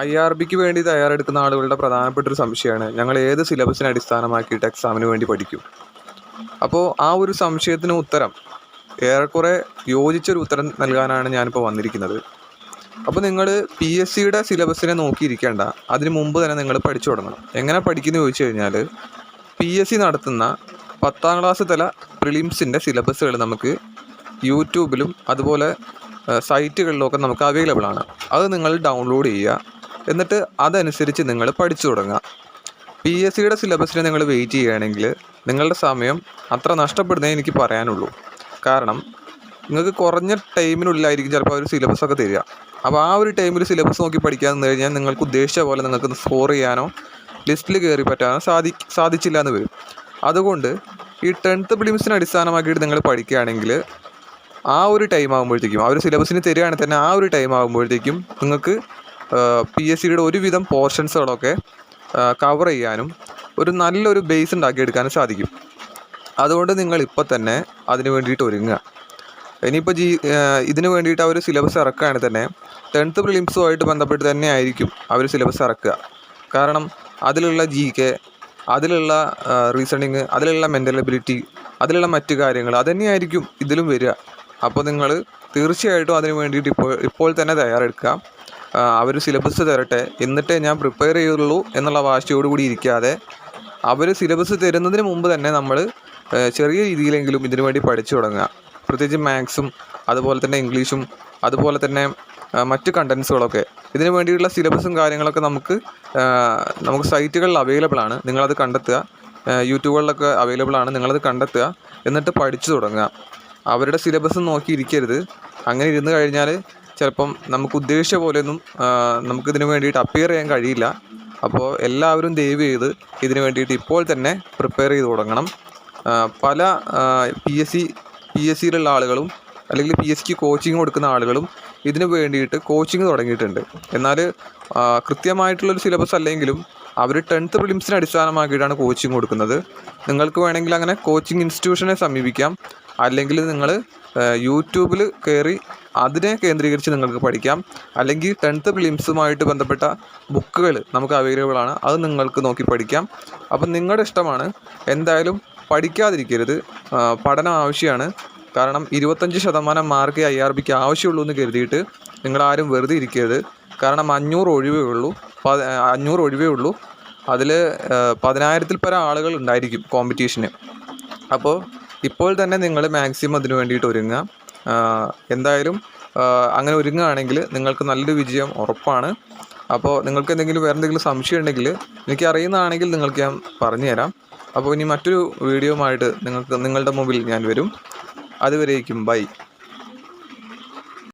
I R ബിക്ക് വേണ്ടി തയ്യാറെടുക്കുന്ന ആളുകളുടെ പ്രധാനപ്പെട്ട ഒരു സംശയമാണ്. ഞങ്ങൾ ഏത് സിലബസിനെ അടിസ്ഥാനമാക്കിയിട്ട് എക്സാമിന് വേണ്ടി പഠിക്കും? അപ്പോൾ ആ ഒരു സംശയത്തിന് ഉത്തരം ഏറെക്കുറെ യോജിച്ചൊരു ഉത്തരം നൽകാനാണ് ഞാനിപ്പോൾ വന്നിരിക്കുന്നത്. അപ്പോൾ നിങ്ങൾ പി എസ് സിയുടെ സിലബസിനെ നോക്കിയിരിക്കേണ്ട. അതിന് മുമ്പ് തന്നെ നിങ്ങൾ പഠിച്ചു തുടങ്ങണം. എങ്ങനെ പഠിക്കുന്നു ചോദിച്ചു കഴിഞ്ഞാൽ പി എസ് സി നടത്തുന്ന പത്താം ക്ലാസ് തല പ്രിലിംസിന്റെ സിലബസുകൾ നമുക്ക് യൂട്യൂബിലും അതുപോലെ സൈറ്റുകളിലൊക്കെ നമുക്ക് അവൈലബിൾ ആണ്. അത് നിങ്ങൾ ഡൗൺലോഡ് ചെയ്യുക. എന്നിട്ട് അതനുസരിച്ച് നിങ്ങൾ പഠിച്ചു തുടങ്ങുക. പി എസ് സിയുടെ സിലബസിന് നിങ്ങൾ വെയിറ്റ് ചെയ്യുകയാണെങ്കിൽ നിങ്ങളുടെ സമയം അത്ര നഷ്ടപ്പെടുന്നേ എനിക്ക് പറയാനുള്ളൂ. കാരണം നിങ്ങൾക്ക് കുറഞ്ഞ ടൈമിനുള്ളിലായിരിക്കും ചിലപ്പോൾ ഒരു സിലബസ് ഒക്കെ തരിക. അപ്പോൾ ആ ഒരു ടൈമിൽ സിലബസ് നോക്കി പഠിക്കാൻ കഴിഞ്ഞാൽ നിങ്ങൾക്ക് ഉദ്ദേശിച്ച പോലെ നിങ്ങൾക്ക് സ്കോർ ചെയ്യാനോ ലിസ്റ്റിൽ കയറി പറ്റാനോ സാധി സാധിച്ചില്ല എന്ന് വരും. അതുകൊണ്ട് ഈ ടെൻത്ത് പ്രിലിംസിനെ അടിസ്ഥാനമാക്കിയിട്ട് നിങ്ങൾ പഠിക്കുകയാണെങ്കിൽ ആ ഒരു ടൈം ആകുമ്പോഴത്തേക്കും ആ ഒരു സിലബസിന് തരികയാണെങ്കിൽ തന്നെ ആ ഒരു ടൈം ആകുമ്പോഴത്തേക്കും നിങ്ങൾക്ക് പി എസ് സിയുടെ ഒരുവിധം പോർഷൻസുകളൊക്കെ കവർ ചെയ്യാനും ഒരു നല്ലൊരു ബേസ് ഉണ്ടാക്കിയെടുക്കാനും സാധിക്കും. അതുകൊണ്ട് നിങ്ങൾ ഇപ്പോൾ തന്നെ അതിന് വേണ്ടിയിട്ട് ഒരുങ്ങുക. ഇനിയിപ്പോൾ ജി ഇതിന് വേണ്ടിയിട്ട് അവർ സിലബസ് ഇറക്കുകയാണെങ്കിൽ തന്നെ ടെൻത്ത് പ്രിലിംസുമായിട്ട് ബന്ധപ്പെട്ട് തന്നെ ആയിരിക്കും അവർ സിലബസ് ഇറക്കുക. കാരണം അതിലുള്ള ജി കെ അതിലുള്ള റീസണിങ് അതിലുള്ള മെന്റൽ എബിലിറ്റി അതിലുള്ള മറ്റു കാര്യങ്ങൾ അതുതന്നെയായിരിക്കും ഇതിലും വരിക. അപ്പോൾ നിങ്ങൾ തീർച്ചയായിട്ടും അതിന് വേണ്ടിയിട്ട് ഇപ്പോൾ ഇപ്പോൾ തന്നെ തയ്യാറെടുക്കുക. അവർ സിലബസ് തരട്ടെ. എന്നിട്ടേ ഞാൻ പ്രിപ്പയർ ചെയ്യുള്ളൂ എന്നുള്ള വാശിയോട് കൂടി ഇരിക്കാതെ അവർ സിലബസ് തരുന്നതിന് മുമ്പ് തന്നെ നമ്മൾ ചെറിയ രീതിയിലെങ്കിലും ഇതിനു വേണ്ടി പഠിച്ചു തുടങ്ങുക. പ്രത്യേകിച്ച് മാത്സും അതുപോലെ തന്നെ ഇംഗ്ലീഷും അതുപോലെ തന്നെ മറ്റ് കണ്ടൻസുകളൊക്കെ ഇതിനു വേണ്ടിയിട്ടുള്ള സിലബസും കാര്യങ്ങളൊക്കെ നമുക്ക് നമുക്ക് സൈറ്റുകളിൽ അവൈലബിൾ ആണ്. നിങ്ങളത് കണ്ടെത്തുക. യൂട്യൂബുകളിലൊക്കെ അവൈലബിൾ ആണ്. നിങ്ങളത് കണ്ടെത്തുക. എന്നിട്ട് പഠിച്ചു തുടങ്ങുക. അവരുടെ സിലബസ് നോക്കിയിരിക്കരുത് അങ്ങനെ ഇരുന്ന് കഴിഞ്ഞാൽ ചിലപ്പം നമുക്ക് ഉദ്ദേശിച്ച പോലെയൊന്നും നമുക്കിതിനു വേണ്ടിയിട്ട് അപ്പിയർ ചെയ്യാൻ കഴിയില്ല. അപ്പോൾ എല്ലാവരും ദയവ് ചെയ്ത് ഇതിന് വേണ്ടിയിട്ട് ഇപ്പോൾ തന്നെ പ്രിപ്പയർ ചെയ്ത് തുടങ്ങണം. പല P S C P S സിയിലുള്ള ആളുകളും അല്ലെങ്കിൽ പി എസ് സിക്ക് കോച്ചിങ് കൊടുക്കുന്ന ആളുകളും ഇതിനു വേണ്ടിയിട്ട് കോച്ചിങ് തുടങ്ങിയിട്ടുണ്ട്. എന്നാൽ കൃത്യമായിട്ടുള്ളൊരു സിലബസ് അല്ലെങ്കിലും അവർ ടെൻത്ത് പ്രിലിംസിനെ അടിസ്ഥാനമാക്കിയിട്ടാണ് കോച്ചിങ് കൊടുക്കുന്നത്. നിങ്ങൾക്ക് വേണമെങ്കിൽ അങ്ങനെ കോച്ചിങ് ഇൻസ്റ്റിറ്റ്യൂഷനെ സമീപിക്കാം. അല്ലെങ്കിൽ നിങ്ങൾ യൂട്യൂബിൽ കയറി അതിനെ കേന്ദ്രീകരിച്ച് നിങ്ങൾക്ക് പഠിക്കാം. അല്ലെങ്കിൽ ടെൻത്ത് ഫിലിംസുമായിട്ട് ബന്ധപ്പെട്ട ബുക്കുകൾ നമുക്ക് അവൈലബിൾ ആണ്. അത് നിങ്ങൾക്ക് നോക്കി പഠിക്കാം. അപ്പം നിങ്ങളുടെ ഇഷ്ടമാണ്. എന്തായാലും പഠിക്കാതിരിക്കരുത്. പഠനം ആവശ്യമാണ്. കാരണം ഇരുപത്തഞ്ച് ശതമാനം മാർക്ക് ഐ ആർ ബിക്ക് ആവശ്യമുള്ളൂ എന്ന് കരുതിയിട്ട് നിങ്ങളാരും വെറുതെ ഇരിക്കരുത്. കാരണം അഞ്ഞൂറ് ഒഴിവേ ഉള്ളൂ. അഞ്ഞൂറ് ഒഴിവേ ഉള്ളൂ. അതിൽ പതിനായിരത്തിൽ പരം ആളുകൾ ഉണ്ടായിരിക്കും കോമ്പറ്റീഷന് അപ്പോൾ ഇപ്പോൾ തന്നെ നിങ്ങൾ മാക്സിമം അതിന് വേണ്ടിയിട്ട് ഒരുങ്ങുക. എന്തായാലും അങ്ങനെ ഒരുങ്ങുകയാണെങ്കിൽ നിങ്ങൾക്ക് നല്ലൊരു വിജയം ഉറപ്പാണ്. അപ്പോൾ നിങ്ങൾക്ക് എന്തെങ്കിലും വേറെ എന്തെങ്കിലും സംശയം ഉണ്ടെങ്കിൽ എനിക്ക് അറിയുന്നതാണെങ്കിൽ നിങ്ങൾക്ക് ഞാൻ പറഞ്ഞു തരാം. അപ്പോൾ ഇനി മറ്റൊരു വീഡിയോ ആയിട്ട് നിങ്ങൾക്ക് നിങ്ങളുടെ മുമ്പിൽ ഞാൻ വരും. അതുവരേക്കും ബൈ.